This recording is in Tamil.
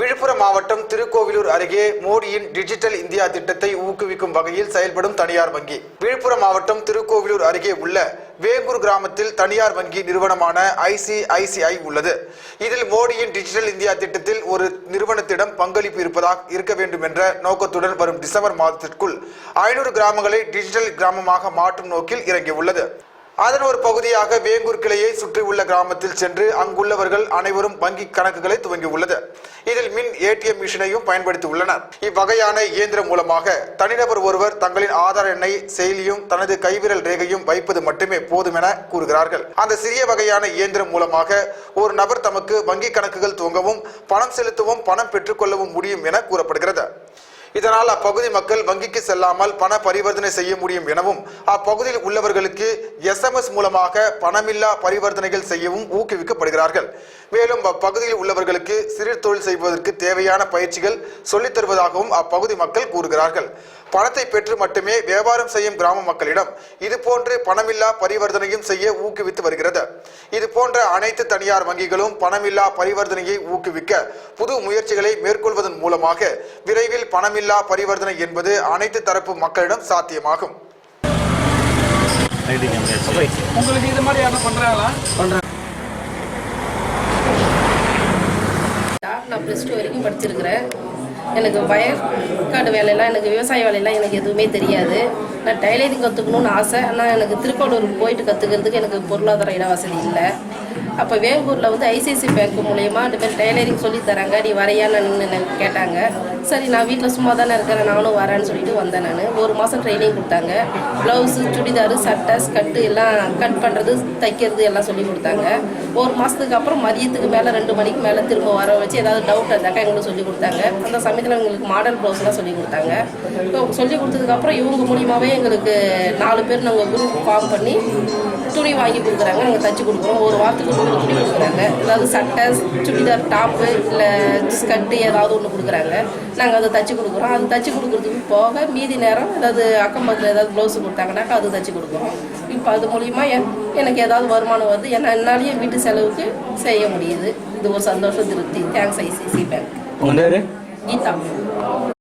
விழுப்புரம் மாவட்டம் திருக்கோவிலூர் அருகே மோடியின் டிஜிட்டல் இந்தியா திட்டத்தை ஊக்குவிக்கும் வகையில் செயல்படும் தனியார் வங்கி. விழுப்புரம் மாவட்டம் திருக்கோவிலூர் அருகே உள்ள வேங்கூர் கிராமத்தில் தனியார் வங்கி நிறுவனமான ஐசிஐசிஐ உள்ளது. இதில் மோடியின் டிஜிட்டல் இந்தியா திட்டத்தில் ஒரு நிறுவனத்திடம் பங்களிப்பு இருப்பதாக இருக்க வேண்டும் என்ற நோக்கத்துடன் வரும் டிசம்பர் மாதத்திற்குள் ஐநூறு கிராமங்களை டிஜிட்டல் கிராமமாக மாற்றும் நோக்கில் இறங்கியுள்ளது. அதன் ஒரு பகுதியாக வேங்கூர் கிளையை சுற்றியுள்ள கிராமத்தில் சென்று அங்குள்ளவர்கள் அனைவரும் வங்கி கணக்குகளை துவங்கியுள்ளது. இதில் மின் ஏடிஎம் மிஷினையும் பயன்படுத்தி உள்ளனர் இவ்வகையான இயந்திரம் மூலமாக தனிநபர் ஒருவர் தங்களின் ஆதார் எண்ணை செயலியும் தனது கைவிரல் ரேகையும் வைப்பது மட்டுமே போதும் என கூறுகிறார்கள். அந்த சிறிய வகையான இயந்திரம் மூலமாக ஒரு நபர் தமக்கு வங்கி கணக்குகள் துவங்கவும் பணம் செலுத்தவும் பணம் பெற்றுக்கொள்ளவும் முடியும் என கூறப்படுகிறது. இதனால் அப்பகுதி மக்கள் வங்கிக்கு செல்லாமல் பண பரிவர்த்தனை செய்ய முடியும் எனவும் அப்பகுதியில் உள்ளவர்களுக்கு எஸ்எம்எஸ் மூலமாக பணமில்லா பரிவர்த்தனைகள் செய்யவும் ஊக்குவிக்கப்படுகிறார்கள். மேலும் அப்பகுதியில் உள்ளவர்களுக்கு சிறு தொழில் செய்வதற்கு தேவையான பயிற்சிகள் சொல்லித் தருவதாகவும் அப்பகுதி மக்கள் கூறுகிறார்கள். பணத்தை பெற்று மட்டுமே வியாபாரம் செய்யும் கிராம மக்களிடம் இது போன்று பணமில்லா பரிவர்த்தனையும் செய்ய ஊக்குவித்து வருகிறது. இது போன்ற அனைத்து தனியார் வங்கிகளும் பணமில்லா பரிவர்த்தனையை ஊக்குவிக்க புது முயற்சிகளை மேற்கொள்வதன் மூலமாக விரைவில் பணமில்லா பரிவர்த்தனை என்பது அனைத்து தரப்பு மக்களிடம் சாத்தியமாகும். உங்களுக்கு இது மாதிரி யாரும் பண்றாங்களா? நான் ப்ளஸ் டூ வரைக்கும் படிச்சிருக்கிறேன். எனக்கு வயற்காடு வேலையெல்லாம் எனக்கு விவசாய வேலையெல்லாம் எனக்கு எதுவுமே தெரியாது. நான் டைலரிங் கற்றுக்கணும்னு ஆசை. ஆனால் எனக்கு திருக்கோளூர் போயிட்டு கற்றுக்கிறதுக்கு எனக்கு பொருளாதார இடவசதி இல்லை. அப்போ வேங்கூரில் வந்து ஐசிஐசி பேங்க் மூலயமா இந்த மாதிரி டைலரிங் சொல்லி தராங்க. நீ வரையான்னு கேட்டாங்க. சரி நான் வீட்டில் சும்மா தானே இருக்கிறேன் நானும் வரேன்னு சொல்லிட்டு வந்தேன் நான். ஒரு மாதம் ட்ரைனிங் கொடுத்தாங்க. ப்ளவுஸு சுடிதாரு சட்டை ஸ்கட்டு எல்லாம் கட் பண்ணுறது தைக்கிறது எல்லாம் சொல்லி கொடுத்தாங்க. ஒரு மாதத்துக்கு அப்புறம் மதியத்துக்கு மேலே ரெண்டு மணிக்கு மேலே திரும்ப வர வச்சு ஏதாவது டவுட் இருந்தாக்கா எங்களுக்கு சொல்லி கொடுத்தாங்க. அந்த சமயம் சமயத்தில் எங்களுக்கு மாடல் ப்ளவுஸ்லாம் சொல்லி கொடுத்தாங்க. இப்போ சொல்லி கொடுத்ததுக்கப்புறம் இவங்க மூலியமாகவே எங்களுக்கு நாலு பேர் நாங்கள் குரூப் ஃபார்ம் பண்ணி துணி வாங்கி கொடுக்குறாங்க. நாங்கள் தச்சு கொடுக்குறோம். ஒரு வாரத்துக்கு நூறு துணி கொடுக்குறாங்க. அதாவது சட்டை சுடிதார் டாப்பு இல்லை ஸ்கர்ட்டு ஏதாவது ஒன்று கொடுக்குறாங்க. நாங்கள் அதை தச்சு கொடுக்குறோம். அது தச்சு கொடுக்குறதுக்கு போக மீதி நேரம் ஏதாவது அக்கம் பக்கத்தில் ஏதாவது ப்ளவுஸ் கொடுத்தாங்கனாக்கா அது தச்சு கொடுக்குறோம். இப்போ அது மூலிமா எனக்கு ஏதாவது வருமானம் வருது. ஏன்னா என்னாலேயே வீட்டு செலவுக்கு செய்ய முடியுது. இது ஒரு சந்தோஷம் திருப்தி. தேங்க்ஸ் ஐசிசி பேங்க் உங்கள் பேர் கீதா